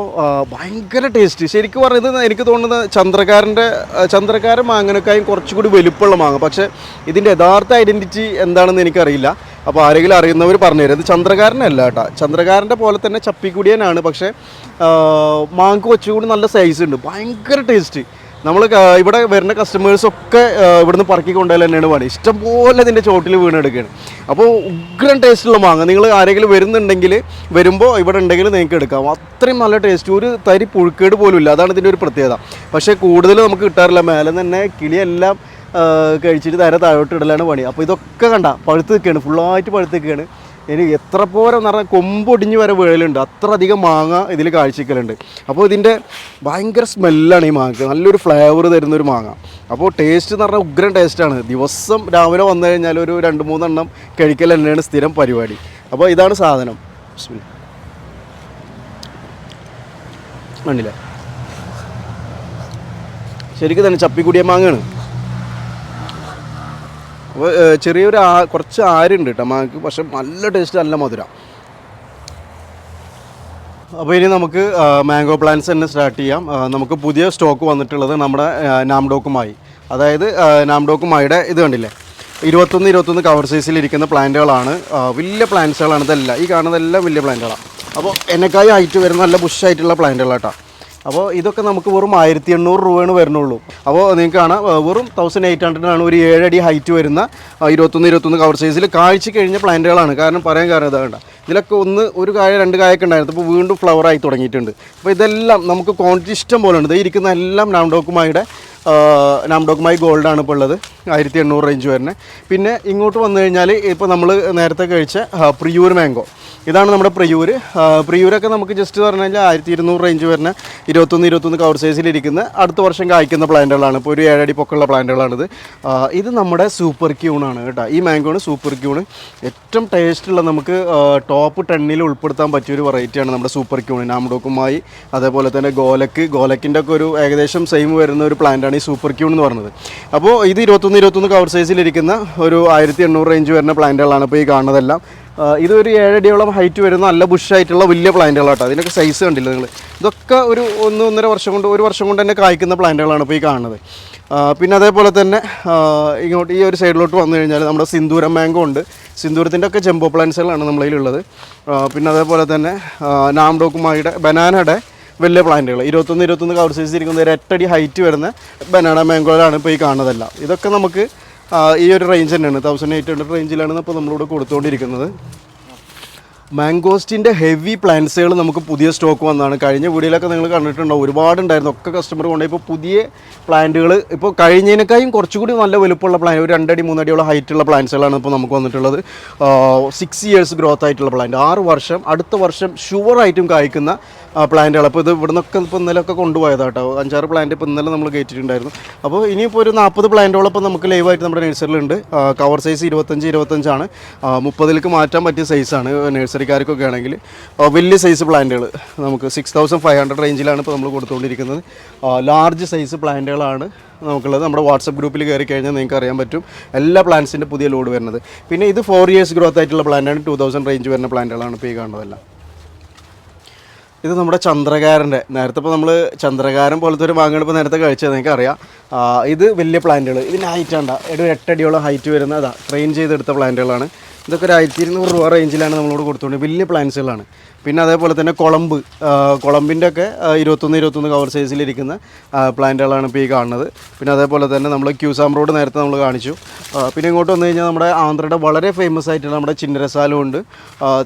ഭയങ്കര ടേസ്റ്റ് ശരിക്കും പറയുന്നത് എനിക്ക് തോന്നുന്നത് ചന്ദ്രക്കാരന്റെ ചന്ദ്രക്കാരൻ മാങ്ങനക്കായും കുറച്ചുകൂടി വലുപ്പമുള്ള മാങ്ങ. പക്ഷേ ഇതിന്റെ യഥാർത്ഥ ഐഡന്റിറ്റി എന്താണെന്ന് എനിക്കറിയില്ല. അപ്പോൾ ആരെങ്കിലും അറിയുന്നവർ പറഞ്ഞു തരും. ഇത് ചന്ദ്രകാരനല്ല കേട്ടോ. ചന്ദ്രകാരന്റെ പോലെ തന്നെ ചപ്പിക്കുടിയനാണ്. പക്ഷേ മാങ്ങ കുറച്ചുകൂടി നല്ല സൈസ് ഉണ്ട്. ഭയങ്കര ടേസ്റ്റ് നമ്മൾ ഇവിടെ വരുന്ന കസ്റ്റമേഴ്സ് ഒക്കെ ഇവിടുന്ന് പറക്കി കൊണ്ടുപോയാൽ തന്നെയാണ് പണി. ഇഷ്ടംപോലെ ഇതിന്റെ ചോട്ടിൽ വീണെടുക്കുകയാണ് അപ്പോൾ ഉഗ്രൻ ടേസ്റ്റുള്ള മാങ്ങ. നിങ്ങൾ ആരെങ്കിലും വരുന്നുണ്ടെങ്കിൽ വരുമ്പോൾ ഇവിടെ ഉണ്ടെങ്കിൽ നിങ്ങൾക്ക് എടുക്കാം. അത്രയും നല്ല ടേസ്റ്റ് ഒരു തരി പുഴുക്കേട് പോലും ഇല്ല. അതാണ് ഇതിന്റെ ഒരു പ്രത്യേകത. പക്ഷേ കൂടുതൽ നമുക്ക് കിട്ടാറില്ല. മേലെ തന്നെ കിളിയെല്ലാം കഴിച്ചിട്ട് നേരെ താഴോട്ട് ഇടലാണ് പണി. അപ്പോൾ ഇതൊക്കെ കണ്ട പഴുത്ത് നിൽക്കുകയാണ് ഫുള്ളായിട്ട് പഴുത്ത് നിൽക്കുകയാണ് ഇനി എത്ര പോരെ എന്ന് പറഞ്ഞാൽ കൊമ്പൊടിഞ്ഞ് വരെ വീഴലുണ്ട് അത്ര അധികം മാങ്ങ ഇതിൽ കാഴ്ചക്കലുണ്ട്. അപ്പോൾ ഇതിന്റെ ഭയങ്കര സ്മെല്ലാണ് ഈ മാങ്ങ നല്ലൊരു ഫ്ലേവർ തരുന്ന ഒരു മാങ്ങ. അപ്പോൾ ടേസ്റ്റ് എന്ന് പറഞ്ഞാൽ ഉഗ്രൻ ടേസ്റ്റാണ് ദിവസം രാവിലെ വന്നു കഴിഞ്ഞാൽ ഒരു രണ്ട് മൂന്നെണ്ണം കഴിക്കൽ തന്നെയാണ് സ്ഥിരം പരിപാടി. അപ്പോൾ ഇതാണ് സാധനം. കണ്ടില്ലേ ശരിക്കും തന്നെ ചപ്പിക്കുടിയ മാങ്ങയാണ്. അപ്പോൾ ചെറിയൊരു ആ കുറച്ച് ആരുണ്ട് കേട്ടോ മാങ്ങക്ക് പക്ഷെ നല്ല ടേസ്റ്റ് നല്ല മധുരം. അപ്പോൾ ഇനി നമുക്ക് മാംഗോ പ്ലാന്റ്സ് തന്നെ സ്റ്റാർട്ട് ചെയ്യാം. നമുക്ക് പുതിയ സ്റ്റോക്ക് വന്നിട്ടുള്ളത് നമ്മുടെ നാംഡോക്കുമായി. അതായത് നാംഡോക്കുമായിയുടെ ഇത് കണ്ടില്ലേ? ഇരുപത്തൊന്ന് ഇരുപത്തൊന്ന് കവർ സൈസിൽ ഇരിക്കുന്ന പ്ലാന്റുകളാണ്. വലിയ പ്ലാന്റ്സുകളാണ് ഇതെല്ലാം. ഈ കാണുന്നതെല്ലാം വലിയ പ്ലാന്റുകളാണ് അപ്പോൾ എന്നെക്കായി ഹൈറ്റ് വരുന്ന നല്ല ബുഷായിട്ടുള്ള പ്ലാന്റുകളാട്ടോ അപ്പോൾ ഇതൊക്കെ നമുക്ക് വെറും ആയിരത്തി എണ്ണൂറ് രൂപയാണ് വരുന്നുള്ളൂ. അപ്പോൾ നിങ്ങൾക്ക് കാണാം വെറും തൗസൻഡ് എയ്റ്റ് ഹൺഡ്രഡിനാണ് ഒരു ഏഴടി ഹൈറ്റ് വരുന്ന ഇരുപത്തൊന്ന് ഇരുപത്തൊന്ന് കവർ സൈസിൽ കാഴ്ച കഴിഞ്ഞ പ്ലാന്റുകളാണ് കാരണം പറയാൻ കാരണം ഇതാ കണ്ട? ഇതിലൊക്കെ ഒന്ന് ഒരു കായ രണ്ട് കായൊക്കെ ഉണ്ടായിരുന്നു. അപ്പോൾ വീണ്ടും ഫ്ലവർ ആയി തുടങ്ങിയിട്ടുണ്ട്. അപ്പോൾ ഇതെല്ലാം നമുക്ക് ക്വാണ്ടിറ്റി ഇഷ്ടം പോലെ ഉണ്ട്. ഇരിക്കുന്ന എല്ലാം നാംഡോക്കുമായുടെ നാംഡോക്കുമായി ഗോൾഡാണ് ഇപ്പോൾ ഉള്ളത്. ആയിരത്തി എണ്ണൂറ് റേഞ്ച് വരുന്നത്. പിന്നെ ഇങ്ങോട്ട് വന്നു കഴിഞ്ഞാൽ ഇപ്പോൾ നമ്മൾ നേരത്തെ കഴിച്ച പ്രിയൂർ മാംഗോ ഇതാണ് നമ്മുടെ പ്രിയൂർ. പ്രിയൂരൊക്കെ നമുക്ക് ജസ്റ്റ് പറഞ്ഞു കഴിഞ്ഞാൽ ആയിരത്തി ഇരുന്നൂറ് റേഞ്ച് വരുന്ന ഇരുപത്തൊന്ന് ഇരുപത്തൊന്ന് കവർ സൈസിലിരിക്കുന്ന അടുത്ത വർഷം കായ്ക്കുന്ന പ്ലാന്റുകളാണ്. ഇപ്പോൾ ഒരു ഏഴടി പൊക്കമുള്ള പ്ലാന്റുകളാണിത്. ഇത് നമ്മുടെ സൂപ്പർ ക്യൂണാണ് കേട്ടോ. ഈ മാംഗോ ആണ് സൂപ്പർ ക്യൂണ് ഏറ്റവും ടേസ്റ്റുള്ള നമുക്ക് ടോപ്പ് ടെണ്ണിൽ ഉൾപ്പെടുത്താൻ പറ്റിയ ഒരു വെറൈറ്റിയാണ് നമ്മുടെ സൂപ്പർ ക്യൂണി നാമഡോക്കുമായി അതേപോലെ തന്നെ ഗോലക്ക്. ഗോലക്കിന്റെ ഒക്കെ ഒരു ഏകദേശം സെയിം വരുന്ന ഒരു പ്ലാന്റാണ് ഈ സൂപ്പർ ക്യൂൺ എന്ന് പറയുന്നത്. അപ്പോൾ ഇത് ഇരുപത്തൊന്ന് ഇരുപത്തൊന്ന് കവർ സൈസിലിരിക്കുന്ന ഒരു ആയിരത്തി എണ്ണൂറ് റേഞ്ച് വരുന്ന പ്ലാന്റുകളാണ് ഇപ്പോൾ ഈ കാണുന്നതെല്ലാം. ഇതൊരു ഏഴടിയോളം ഹൈറ്റ് വരുന്ന നല്ല ബുഷായിട്ടുള്ള വലിയ പ്ലാന്റുകളാട്ടോ അതിനൊക്കെ സൈസ് കണ്ടില്ല നിങ്ങൾ ഇതൊക്കെ ഒരു ഒന്ന് ഒന്നര വർഷം കൊണ്ട് ഒരു വർഷം കൊണ്ട് തന്നെ കായ്ക്കുന്ന പ്ലാന്റുകളാണ് ഇപ്പോൾ ഈ കാണുന്നത്. പിന്നെ അതേപോലെ തന്നെ ഇങ്ങോട്ട് ഈ ഒരു സൈഡിലോട്ട് വന്നു കഴിഞ്ഞാൽ നമ്മുടെ സിന്ദൂരം മാംഗോ ഉണ്ട്. സിന്ദൂരത്തിന്റെ ഒക്കെ ജംബോ പ്ലാന്റ്സുകളാണ് നമ്മളതിലുള്ളത് പിന്നെ അതേപോലെ തന്നെ നാംഡോക്കുമായിയുടെ ബനാനയുടെ വലിയ പ്ലാന്റുകൾ ഇരുപത്തൊന്ന് ഇരുപത്തൊന്ന് കവർ സൈസ് ഇരിക്കുന്ന ഒരു എട്ടടി ഹൈറ്റ് വരുന്ന ബനാന മാംഗോകളാണ് ഇപ്പോൾ ഈ കാണുന്നതെല്ലാം. ഇതൊക്കെ നമുക്ക് ഈ ഒരു റേഞ്ച് തന്നെയാണ്. തൗസൻഡ് എയ്റ്റ് ഹൺഡ്രഡ് റേഞ്ചിലാണ് ഇപ്പോൾ നമ്മളിവിടെ കൊടുത്തുകൊണ്ടിരിക്കുന്നത് മാംഗോസ്റ്റിന്റെ ഹെവി പ്ലാന്റ്സുകൾ നമുക്ക് പുതിയ സ്റ്റോക്ക് വന്നതാണ്. കഴിഞ്ഞ വീഡിയോയിലൊക്കെ നിങ്ങൾ കണ്ടിട്ടുണ്ടാവും. ഒരുപാടുണ്ടായിരുന്നു. ഒക്കെ കസ്റ്റമർ കൊണ്ടുപോയി ഇപ്പോൾ പുതിയ പ്ലാന്റുകൾ ഇപ്പോൾ കഴിഞ്ഞതിനേക്കാളും കുറച്ചുകൂടി നല്ല വലുപ്പമുള്ള പ്ലാൻ ഒരു രണ്ടടി മൂന്നടിയുള്ള ഹൈറ്റുള്ള പ്ലാന്റ്സുകളാണ് ഇപ്പോൾ നമുക്ക് വന്നിട്ടുള്ളത്. സിക്സ് ഇയേഴ്സ് ഗ്രോത്ത് ആയിട്ടുള്ള പ്ലാന്റ് ആറ് വർഷം അടുത്ത വർഷം ഷുവറായിട്ടും കായ്ക്കുന്ന പ്ലാന്റുകൾ അപ്പോൾ ഇത് ഇവിടെ നിന്നൊക്കെ ഇപ്പോൾ ഇന്നലെയൊക്കെ കൊണ്ടുപോയതാട്ടോ അഞ്ചാറ് പ്ലാന്റ് ഇപ്പോൾ ഇന്നലെ നമ്മൾ കയറ്റിയിട്ടുണ്ടായിരുന്നു അപ്പോൾ ഇനിയിപ്പോൾ ഒരു നാൽപ്പത് പ്ലാന്റോളം ഇപ്പോൾ നമുക്ക് ലൈവായിട്ട് നമ്മുടെ നഴ്സറിയിലുണ്ട് കവർ സൈസ് ഇരുപത്തഞ്ച് ഇരുപത്തഞ്ചാണ് മുപ്പതിലേക്ക് മാറ്റാൻ പറ്റിയ സൈസാണ് നഴ്സറിക്കാർക്കൊക്കെ ആണെങ്കിൽ വലിയ സൈസ് പ്ലാന്റുകൾ നമുക്ക് സിക്സ് തൗസൻഡ് ഫൈവ് ഹൺഡ്രഡ് റേഞ്ചിലാണ് ഇപ്പോൾ നമ്മൾ കൊടുത്തുകൊണ്ടിരിക്കുന്നത് ലാർജ് സൈസ് പ്ലാന്റുകളാണ് നമുക്കുള്ളത്. നമ്മുടെ വാട്സപ്പ് ഗ്രൂപ്പിൽ കയറി കഴിഞ്ഞാൽ നിങ്ങൾക്ക് അറിയാൻ പറ്റും. എല്ലാ പ്ലാന്റ്സിന്റെ പുതിയ ലോഡ് വരുന്നത്. പിന്നെ ഇത് ഫോർ ഇയേഴ്സ് ഗ്രോത്ത് ആയിട്ടുള്ള പ്ലാന്റാണ് ടു തൗസൻഡ് റേഞ്ച് വരുന്ന പ്ലാന്റുകളാണ് ഇപ്പോൾ ഈ കാണുന്നതെല്ലാം. ഇത് നമ്മുടെ ചന്ദ്രകാരന്റെ. നേരത്തെ ഇപ്പോൾ നമ്മൾ ചന്ദ്രകാരൻ പോലത്തെ ഒരു മാങ്ങയാണ് ഇപ്പോൾ നേരത്തെ കഴിച്ചത് അറിയാം ഇത് വലിയ പ്ലാന്റുകൾ ഇതിന്റെ ഹൈറ്റ് ആണ്ടാ. ഒരു എട്ടടിയോളം ഹൈറ്റ് വരുന്ന ട്രെയിൻ ചെയ്തെടുത്ത പ്ലാന്റുകളാണ് ഇതൊക്കെ ഒരു ആയിരത്തി ഇരുന്നൂറ് രൂപ റേഞ്ചിലാണ് നമ്മളോട് കൊടുത്തുകൊണ്ട് വലിയ പ്ലാന്റ്സുകളാണ് പിന്നെ അതേപോലെ തന്നെ കുളമ്പ് കുളമ്പിന്റെ ഒക്കെ ഇരുപത്തൊന്ന് ഇരുപത്തൊന്ന് കവർ സൈസിലിരിക്കുന്ന പ്ലാന്റുകളാണ് ഇപ്പോൾ ഈ കാണുന്നത്. പിന്നെ അതേപോലെ തന്നെ നമ്മൾ ക്യൂസാം റോഡ് നേരത്തെ നമ്മൾ കാണിച്ചു. പിന്നെ ഇങ്ങോട്ട് വന്നു കഴിഞ്ഞാൽ നമ്മുടെ ആന്ധ്രയുടെ വളരെ ഫേമസ് ആയിട്ടുള്ള നമ്മുടെ ചിന്നരസാലും ഉണ്ട്.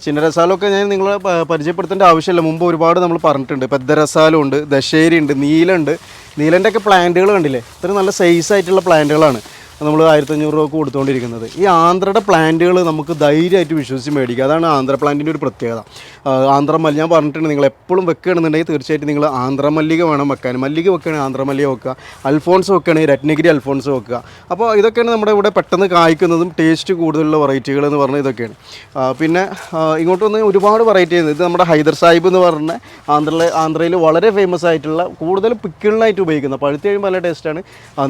ചിന്നരസാലമൊക്കെ ഞാൻ നിങ്ങളെ പരിചയപ്പെടുത്തേണ്ട ആവശ്യമില്ല. മുമ്പ് ഒരുപാട് നമ്മൾ പറഞ്ഞിട്ടുണ്ട്. പെദ്ദരസാലും ഉണ്ട് ദശേരി ഉണ്ട് നീലുണ്ട്. നീലന്റെ ഒക്കെ പ്ലാന്റുകൾ കണ്ടില്ലേ? ഇത്ര നല്ല സൈസ് ആയിട്ടുള്ള പ്ലാന്റുകളാണ് നമ്മൾ ആയിരത്തഞ്ഞൂറ് രൂപ കൊടുത്തുകൊണ്ടിരിക്കുന്നത് ഈ ആന്ധ്രയുടെ പ്ലാന്റുകൾ നമുക്ക് ധൈര്യമായിട്ട് വിശ്വസിച്ച് മേടിക്കുക. അതാണ് ആന്ധ്ര പ്ലാന്റിന്റെ ഒരു പ്രത്യേകത. ആ, ആന്ധ്ര മല്ലി ഞാൻ പറഞ്ഞിട്ടുണ്ട് നിങ്ങൾ എപ്പോഴും വെക്കുകയാണെന്നുണ്ടെങ്കിൽ തീർച്ചയായിട്ടും നിങ്ങൾ ആന്ധ്രമല്ലിക വേണം വെക്കാൻ. മല്ലിക വെക്കുകയാണെങ്കിൽ ആന്ധ്രമല്ലിക വെക്കുക. അൽഫോൺസ് വെക്കുകയാണെങ്കിൽ രത്നഗിരി അൽഫോൺസ് വെക്കുക. അപ്പോൾ ഇതൊക്കെയാണ് നമ്മുടെ ഇവിടെ പെട്ടെന്ന് കായ്ക്കുന്നതും ടേസ്റ്റ് കൂടുതലുള്ള വെറൈറ്റികൾ എന്ന് പറഞ്ഞാൽ ഇതൊക്കെയാണ്. പിന്നെ ഇങ്ങോട്ട് വന്ന് ഒരുപാട് വെറൈറ്റി ഇത് നമ്മുടെ ഹൈദർ സാഹിബ് എന്ന് പറഞ്ഞ ആന്ധ്രയിലെ ആന്ധ്രയിൽ വളരെ ഫേമസ് ആയിട്ടുള്ള കൂടുതൽ പിക്കിളിനായിട്ട് ഉപയോഗിക്കുന്ന പഴുത്ത് കഴിയുമ്പോൾ നല്ല ടേസ്റ്റാണ്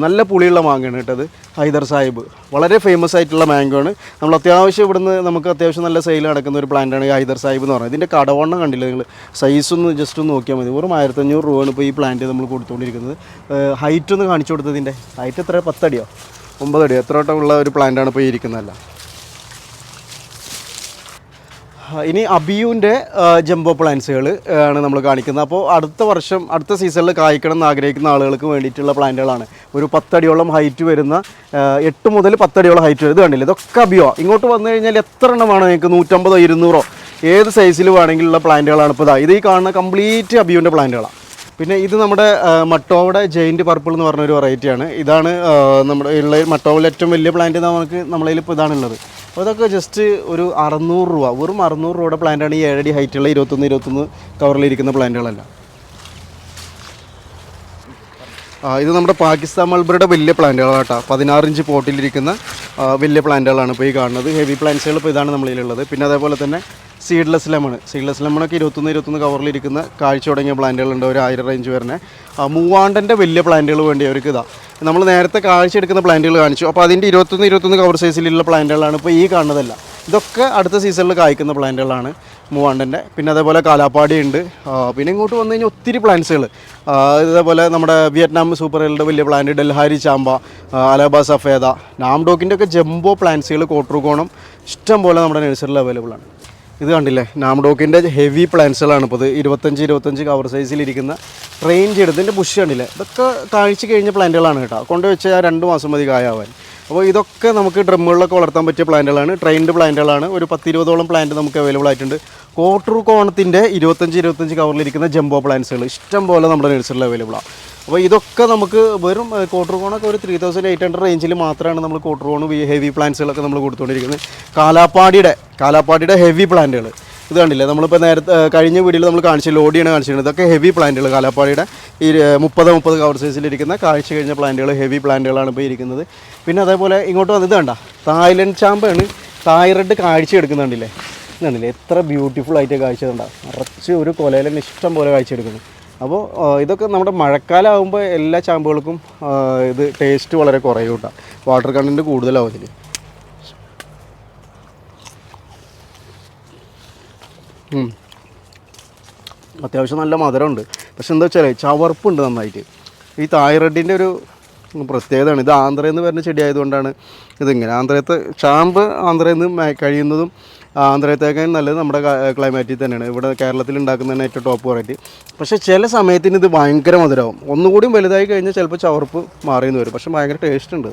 നല്ല പുളിയുള്ള മാങ്ങയാണ് കേട്ടത് ഹൈദർ സാഹിബ്. വളരെ ഫേമസ് ആയിട്ടുള്ള മാങ്കോ ആണ്. നമ്മൾ അത്യാവശ്യം ഇവിടുന്ന് നമുക്ക് അത്യാവശ്യം നല്ല സെയിൽ നടക്കുന്ന ഒരു പ്ലാന്റാണ് ഹൈദർ സാഹിബ് എന്ന് പറയുന്നത് ഇതിന്റെ കടവണ്ണം കണ്ടില്ല നിങ്ങൾ. സൈസ് ഒന്ന് ജസ്റ്റ് ഒന്ന് നോക്കിയാൽ മതി. വെറും ആയിരത്തഞ്ഞൂറ് രൂപയാണ് ഇപ്പോൾ ഈ പ്ലാന്റ് നമ്മൾ കൊടുത്തുകൊണ്ടിരിക്കുന്നത് ഹൈറ്റ് ഒന്ന് കാണിച്ചു കൊടുത്തതിന്റെ. ഹൈറ്റ് എത്ര? പത്തടിയോ? ഒമ്പതടിയോ? എത്ര വട്ടമുള്ള ഒരു പ്ലാന്റാണ് ഇപ്പോൾ ഇരിക്കുന്നതല്ല. ഇനി അബിയുവിന്റെ ജംബോ പ്ലാന്റ്സുകൾ ആണ് നമ്മൾ കാണിക്കുന്നത്. അപ്പോൾ അടുത്ത വർഷം അടുത്ത സീസണിൽ കായ്ക്കണം എന്ന് ആഗ്രഹിക്കുന്ന ആളുകൾക്ക് വേണ്ടിയിട്ടുള്ള പ്ലാന്റുകളാണ് ഒരു പത്തടിയോളം ഹൈറ്റ് വരുന്ന എട്ട് മുതൽ പത്തടിയോളം ഹൈറ്റ് വരും ഇത് കണ്ടില്ല? ഇതൊക്കെ അബിയോ ഇങ്ങോട്ട് വന്നു കഴിഞ്ഞാൽ എത്ര എണ്ണം വേണം നിങ്ങൾക്ക്? നൂറ്റമ്പതോ ഇരുന്നൂറോ? ഏത് സൈസിൽ വേണമെങ്കിലുള്ള പ്ലാന്റുകളാണ് ഇപ്പോൾ ഇതാ. ഈ കാണുന്ന കംപ്ലീറ്റ് അബിയുവിന്റെ പ്ലാന്റുകളാണ് പിന്നെ ഇത് നമ്മുടെ മട്ടോവയുടെ ജെയിന്റ് പർപ്പിൾ എന്ന് പറഞ്ഞൊരു വെറൈറ്റിയാണ് ഇതാണ് നമ്മുടെ ഉള്ള മട്ടോവിലെ ഏറ്റവും വലിയ പ്ലാന്റ് നമുക്ക് നമ്മളതിൽ ഇപ്പോൾ ഇതാണുള്ളത് അപ്പോൾ ഇതൊക്കെ ജസ്റ്റ് ഒരു അറുന്നൂറ് രൂപ വെറും അറുന്നൂറ് രൂപയുടെ പ്ലാന്റാണ് ഈ ഏഴടി ഹൈറ്റുള്ള ഇരുപത്തൊന്ന് ഇരുപത്തൊന്ന് കവറിലിരിക്കുന്ന പ്ലാന്റുകളെല്ലാം. ഇത് നമ്മുടെ പാകിസ്ഥാൻ മൾബറിയുടെ വലിയ പ്ലാന്റുകളാണ് കേട്ടോ. പതിനാറ് ഇഞ്ച് പോട്ടിലിരിക്കുന്ന വലിയ പ്ലാന്റുകളാണ് ഇപ്പോൾ ഈ കാണുന്നത്. ഹെവി പ്ലാന്റ്സുകൾ ഇപ്പോൾ ഇതാണ് നമ്മളിലുള്ളത്. പിന്നെ അതേപോലെ തന്നെ സീഡ്ലെസ് ലെമൺ സീഡ്ലെസ് ലെമണൊക്കെ ഇരുപത്തൊന്ന് ഇരുപത്തൊന്ന് കവറിലിരിക്കുന്ന കാഴ്ച തുടങ്ങിയ പ്ലാന്റുകളുണ്ട് ഒരു ആയിരം റേഞ്ച് വരുന്ന. മൂവാണ്ടന്റെ വലിയ പ്ലാന്റുകൾ വേണ്ടി അവർക്ക് ഇതാ. നമ്മൾ നേരത്തെ കാഴ്ച എടുക്കുന്ന പ്ലാന്റുകൾ കാണിച്ചു. അപ്പോൾ അതിന്റെ ഇരുപത്തൊന്ന് ഇരുപത്തൊന്ന് കവർ സൈസിലുള്ള പ്ലാന്റുകളാണ് ഇപ്പോൾ ഈ കാണുന്നതല്ല. ഇതൊക്കെ അടുത്ത സീസണിൽ കായ്ക്കുന്ന പ്ലാന്റുകളാണ് മൂവാണ്ടന്റെ. പിന്നെ അതേപോലെ കാലാപ്പാടി ഉണ്ട്. പിന്നെ ഇങ്ങോട്ട് വന്നു കഴിഞ്ഞാൽ ഒത്തിരി പ്ലാന്റ്സുകൾ ഇതേപോലെ നമ്മുടെ വിയറ്റ്നാം സൂപ്പർ ഹെൽഡ് വലിയ പ്ലാന്റ് ഡൽഹാരി ചാമ്പ അലബ സഫേദ നാംഡോക്കിന്റെ ഒക്കെ ജംബോ പ്ലാന്റ്സുകൾ കോട്ടറുകോണം ഇഷ്ടം പോലെ നമ്മുടെ നഴ്സറിയിൽ അവൈലബിൾ ആണ്. ഇത് കണ്ടില്ലേ? നാംഡോക്കിന്റെ ഹെവി പ്ലാന്റ്സുകളാണ് ഇപ്പോൾ ഇത്. ഇരുപത്തഞ്ച് ഇരുപത്തഞ്ച് കവർ സൈസിലിരിക്കുന്ന റേഞ്ച് എടുത്ത് ഇതിന്റെ ബുഷ് കണ്ടില്ലേ? ഇതൊക്കെ കാഴ്ച കഴിഞ്ഞ പ്ലാന്റുകളാണ് കേട്ടോ. കൊണ്ടുവച്ച് ആ രണ്ട് മാസം മതി കായാവാൻ. അപ്പോൾ ഇതൊക്കെ നമുക്ക് ഡ്രമ്മുകളിലൊക്കെ വളർത്താൻ പറ്റിയ പ്ലാന്റുകളാണ് ട്രെയിൻഡ് പ്ലാന്റുകളാണ് ഒരു പത്തിരുപതോളം പ്ലാന്റ് നമുക്ക് അവൈലബിൾ ആയിട്ടുണ്ട്. കോട്ടർ കോണത്തിന്റെ ഇരുപത്തഞ്ച് ഇരുപത്തഞ്ച് കവറിലിരിക്കുന്ന ജംബോ പ്ലാന്റ്സുകൾ ഇഷ്ടം പോലെ നമ്മുടെ നഴ്സറിൽ അവൈലബിൾ ആണ് അപ്പോൾ ഇതൊക്കെ നമുക്ക് വെറും കോട്ടർ കോണൊക്കെ ഒരു ത്രീ തൗസൻഡ് എയ്റ്റ് ഹൺഡ്രഡ് റേഞ്ചിൽ മാത്രമാണ് നമ്മൾ കോട്ടർ കോൺ ഹെവി പ്ലാന്റ്സുകളൊക്കെ നമ്മൾ കൊടുത്തുകൊണ്ടിരിക്കുന്നത് കാലാപ്പാടിയുടെ കാലാപ്പാടിയുടെ ഹെവി പ്ലാന്റുകൾ ഇത് കണ്ടില്ലേ? നമ്മളിപ്പോൾ നേരത്തെ കഴിഞ്ഞ വീഡിയോയിൽ നമ്മൾ കാണിച്ചു ലോഡിയാണ് കാണിച്ചിരുന്നത് ഇതൊക്കെ ഹെവി പ്ലാന്റുകൾ കാലാപ്പാടിയുടെ ഈ മുപ്പത് മുപ്പത് കവർ സൈസിലിരിക്കുന്ന കാഴ്ച കഴിഞ്ഞ പ്ലാന്റുകൾ ഹെവി പ്ലാന്റുകളാണ് ഇപ്പോൾ ഇരിക്കുന്നത്. പിന്നെ അതേപോലെ ഇങ്ങോട്ട് വന്നത് കണ്ട? തായ്ലൻഡ് ചാമ്പാണ്. തായ് റെഡ് കാഴ്ച എടുക്കുന്നുണ്ടല്ലേ കണ്ടില്ലേ? എത്ര ബ്യൂട്ടിഫുൾ ആയിട്ട് കാഴ്ച ഉണ്ടാകും നിറച്ച് ഒരു കൊലയിൽ ഇഷ്ടം പോലെ കാഴ്ച എടുക്കുന്നു. അപ്പോൾ ഇതൊക്കെ നമ്മുടെ മഴക്കാലം ആകുമ്പോൾ എല്ലാ ചാമ്പുകൾക്കും ഇത് ടേസ്റ്റ് വളരെ കുറയും കേട്ടോ. വാട്ടർ കണ്ടന്റ് കൂടുതലാവും ഇതിൽ. അത്യാവശ്യം നല്ല മധുരമുണ്ട്. പക്ഷെ എന്താ വെച്ചാൽ ചവർപ്പുണ്ട് നന്നായിട്ട്. ഈ തായ്റഡിന്റെ ഒരു പ്രത്യേകതയാണ്. ഇത് ആന്ധ്രയിൽ നിന്ന് വരുന്ന ചെടി ആയതുകൊണ്ടാണ് ഇതിങ്ങനെ. ആന്ധ്രയത്തെ ചാമ്പ് ആന്ധ്രയിൽ നിന്ന് കഴിയുന്നതും ആന്ധ്രയത്തേക്കാൾ നല്ലത് നമ്മുടെ ക്ലൈമാറ്റിൽ തന്നെയാണ്. ഇവിടെ കേരളത്തിൽ ഉണ്ടാക്കുന്നതാണ് ഏറ്റവും ടോപ്പ് വെറൈറ്റി പക്ഷേ ചില സമയത്തിന് ഇത് ഭയങ്കര മധുരമാവും. ഒന്നുകൂടി വലുതായി കഴിഞ്ഞാൽ ചിലപ്പോൾ ചവർപ്പ് മാറിയെന്ന് വരും. പക്ഷേ ഭയങ്കര ടേസ്റ്റ് ഉണ്ട്.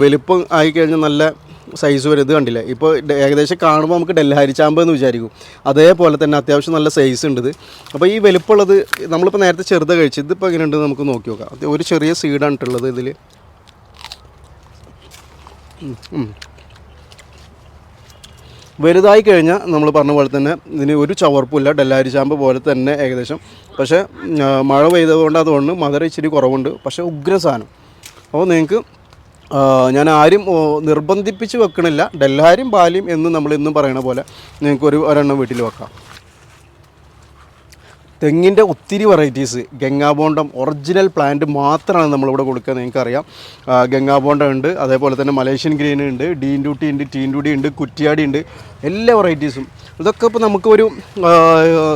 വലിപ്പം ആയി കഴിഞ്ഞാൽ നല്ല സൈസ് വരും. ഇത് കണ്ടില്ല? ഇപ്പോൾ ഏകദേശം കാണുമ്പോൾ നമുക്ക് ഡൽഹാരി ചാമ്പ് എന്ന് വിചാരിക്കും. അതേപോലെ തന്നെ അത്യാവശ്യം നല്ല സൈസ് ഉണ്ട് ഇത്. അപ്പോൾ ഈ വലുപ്പമുള്ളത് നമ്മളിപ്പോൾ നേരത്തെ ചെറുത് കഴിച്ചു ഇതിപ്പോൾ എങ്ങനെ ഉണ്ട് നമുക്ക് നോക്കി നോക്കാം. ഒരു ചെറിയ സീഡാണ് ഇട്ടുള്ളത് ഇതിൽ വലുതായി കഴിഞ്ഞാൽ നമ്മൾ പറഞ്ഞ പോലെ തന്നെ ഇതിന് ഒരു ചവർപ്പില്ല ഡെല്ലാരി ചാമ്പ് പോലെ തന്നെ ഏകദേശം. പക്ഷേ മഴ പെയ്തതുകൊണ്ട് അതുകൊണ്ട് മധുര ഇച്ചിരി കുറവുണ്ട്. പക്ഷേ ഉഗ്ര സാധനം. അപ്പോൾ നിങ്ങൾക്ക് ഞാൻ ആരും നിർബന്ധിപ്പിച്ച് വെക്കണില്ല. ഡെല്ലാരും പാലിയും എന്ന് നമ്മൾ ഇന്നും പറയണ പോലെ നിങ്ങൾക്കൊരു ഒരെണ്ണം വീട്ടിൽ വെക്കാം. തെങ്ങിന്റെ ഒത്തിരി വെറൈറ്റീസ് ഗംഗാബോണ്ടം ഒറിജിനൽ പ്ലാന്റ് മാത്രമാണ് നമ്മളിവിടെ കൊടുക്കുക നിങ്ങൾക്കറിയാം. ഗംഗാബോണ്ടം ഉണ്ട് അതേപോലെ തന്നെ മലേഷ്യൻ ഗ്രീൻ ഉണ്ട് ഡീൻ ഡ്യൂട്ടി ഉണ്ട് ടീൻ ഡ്യൂട്ടി ഉണ്ട് കുറ്റിയാടി ഉണ്ട്. എല്ലാ വെറൈറ്റീസും ഇതൊക്കെ ഇപ്പോൾ നമുക്കൊരു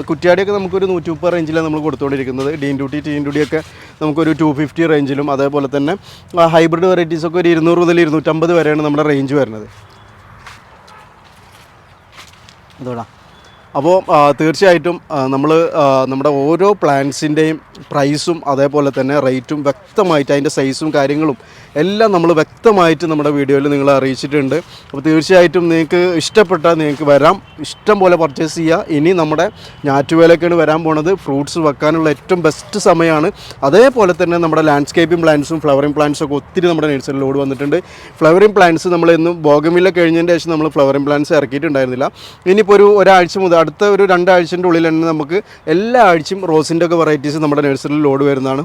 കുറ്റിയാടിയൊക്കെ നമുക്കൊരു നൂറ്റി മുപ്പത് റേഞ്ചിലാണ് നമ്മൾ കൊടുത്തുകൊണ്ടിരിക്കുന്നത്. ഡീൻ ഡ്യൂട്ടി ടീൻ ഡ്യൂട്ടിയൊക്കെ നമുക്കൊരു ടു ഫിഫ്റ്റി റേഞ്ചിലും അതേപോലെ തന്നെ ഹൈബ്രിഡ് വെറൈറ്റീസൊക്കെ ഒരു ഇരുന്നൂറ് മുതൽ ഇരുന്നൂറ്റമ്പത് വരെയാണ് നമ്മുടെ റേഞ്ച് വരുന്നത്. ഇതോടാ. അപ്പോൾ തീർച്ചയായിട്ടും നമ്മൾ നമ്മുടെ ഓരോ പ്ലാൻസിന്റെയും പ്രൈസും അതേപോലെ തന്നെ റേറ്റും വ്യക്തമായിട്ട് അതിന്റെ സൈസും കാര്യങ്ങളും എല്ലാം നമ്മൾ വ്യക്തമായിട്ട് നമ്മുടെ വീഡിയോയിൽ നിങ്ങളെ അറിയിച്ചിട്ടുണ്ട്. അപ്പോൾ തീർച്ചയായിട്ടും നിങ്ങൾക്ക് ഇഷ്ടപ്പെട്ടാൽ നിങ്ങൾക്ക് വരാം. ഇഷ്ടം പോലെ പർച്ചേസ് ചെയ്യുക ഇനി നമ്മുടെ ഞാറ്റുവേലൊക്കെയാണ് വരാൻ പോണത്. ഫ്രൂട്ട്സ് വെക്കാനുള്ള ഏറ്റവും ബെസ്റ്റ് സമയമാണ്. അതേപോലെ തന്നെ നമ്മുടെ ലാൻഡ്സ്കേപ്പിംഗ് പ്ലാന്റ്സും ഫ്ലവറിംഗ് പ്ലാന്റ്സും ഒക്കെ ഒത്തിരി നമ്മുടെ നേഴ്സറിയിലോട് വന്നിട്ടുണ്ട്. ഫ്ലവറിംഗ് പ്ലാന്റ്സ് നമ്മൾ ഇന്ന് ബോഗമില്ല കഴിഞ്ഞതിന് ശേഷം നമ്മൾ ഫ്ലവറിംഗ് പ്ലാന്റ്സ് ഇറക്കിയിട്ടുണ്ടായിരുന്നില്ല. ഇനിയിപ്പോൾ ഒരു ഒരാഴ്ച മുതൽ അടുത്ത ഒരു രണ്ടാഴ്ചന്റെ ഉള്ളിൽ തന്നെ നമുക്ക് എല്ലാ ആഴ്ചയും റോസിന്റെ ഒക്കെ വെറൈറ്റീസ് നമ്മുടെ നഴ്സറിയിൽ ലോഡ് വരുന്നതാണ്.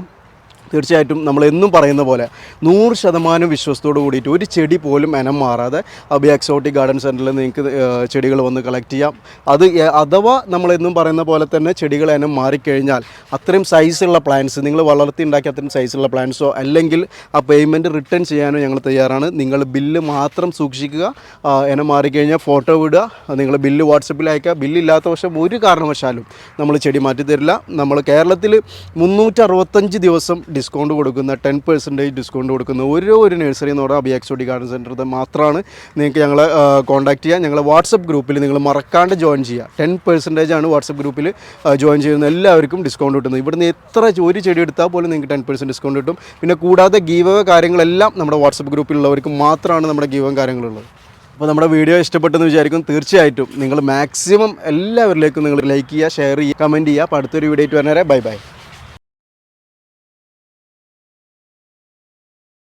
തീർച്ചയായിട്ടും നമ്മൾ എന്നും പറയുന്ന പോലെ നൂറ് ശതമാനം വിശ്വസത്തോട് കൂടിയിട്ട് ഒരു ചെടി പോലും എനം മാറാതെ അബി എക്സോട്ടിക് ഗാർഡൻ സെന്ററിൽ നിങ്ങൾക്ക് ചെടികൾ വന്ന് കളക്ട് ചെയ്യാം. അത് അഥവാ അഥവാ നമ്മളെന്നും പറയുന്ന പോലെ തന്നെ ചെടികൾ ഇനം മാറിക്കഴിഞ്ഞാൽ അത്രയും സൈസുള്ള പ്ലാന്റ്സ് നിങ്ങൾ വളർത്തി ഉണ്ടാക്കിയ അത്രയും സൈസുള്ള പ്ലാന്റ്സോ അല്ലെങ്കിൽ ആ പേയ്മെന്റ് റിട്ടേൺ ചെയ്യാനോ ഞങ്ങൾ തയ്യാറാണ്. നിങ്ങൾ ബില്ല് മാത്രം സൂക്ഷിക്കുക എനം മാറിക്കഴിഞ്ഞാൽ ഫോട്ടോ വിടുക നിങ്ങൾ ബില്ല് വാട്സപ്പിൽ അയക്കുക. ബില്ലില്ലാത്ത പക്ഷം ഒരു കാരണവശാലും നമ്മൾ ചെടി മാറ്റി തരില്ല നമ്മൾ കേരളത്തിൽ മുന്നൂറ്ററുപത്തഞ്ച് ദിവസം ഡിസ്കൗണ്ട് കൊടുക്കുന്ന ടെൻ പെർസെന്റേജ് ഡിസ്കൗണ്ട് കൊടുക്കുന്ന ഓരോ ഒരു നഴ്സറി എന്ന് പറഞ്ഞാൽ അബി ഗാർഡൻ സെന്റർ മാത്രമാണ് നിങ്ങൾക്ക് ഞങ്ങളെ കോൺടാക്ട് ചെയ്യുക ഞങ്ങളെ വാട്സപ്പ് ഗ്രൂപ്പിൽ നിങ്ങൾ മറക്കാണ്ട് ജോയിൻ ചെയ്യുക ടെൻ പെർസെന്റേജ് ആണ് വാട്സപ്പ് ഗ്രൂപ്പിൽ ജോയിൻ ചെയ്യുന്ന എല്ലാവർക്കും ഡിസ്കൗണ്ട് കിട്ടുന്നത്. ഇവിടുന്ന് എത്ര ഒരു ചെടി എടുത്താൽ പോലും നിങ്ങൾക്ക് ടെൻ പെർസെന്റ് ഡിസ്കൗണ്ട് കിട്ടും. പിന്നെ കൂടാതെ ഗീവ കാര്യങ്ങളെല്ലാം നമ്മുടെ വാട്സപ്പ് ഗ്രൂപ്പിലുള്ളവർക്ക് മാത്രമാണ് നമ്മുടെ ഗീവം കാര്യങ്ങളുള്ളത്. അപ്പോൾ നമ്മുടെ വീഡിയോ ഇഷ്ടപ്പെട്ടെന്ന് വിചാരിക്കും തീർച്ചയായിട്ടും നിങ്ങൾ മാക്സിമം എല്ലാവരിലേക്കും നിങ്ങൾ ലൈക്ക് ചെയ്യുക ഷെയർ ചെയ്യുക കമന്റ് ചെയ്യുക അപ്പോൾ അടുത്തൊരു വീഡിയോ ആയിട്ട് വരണവരെ ബൈ ബൈ.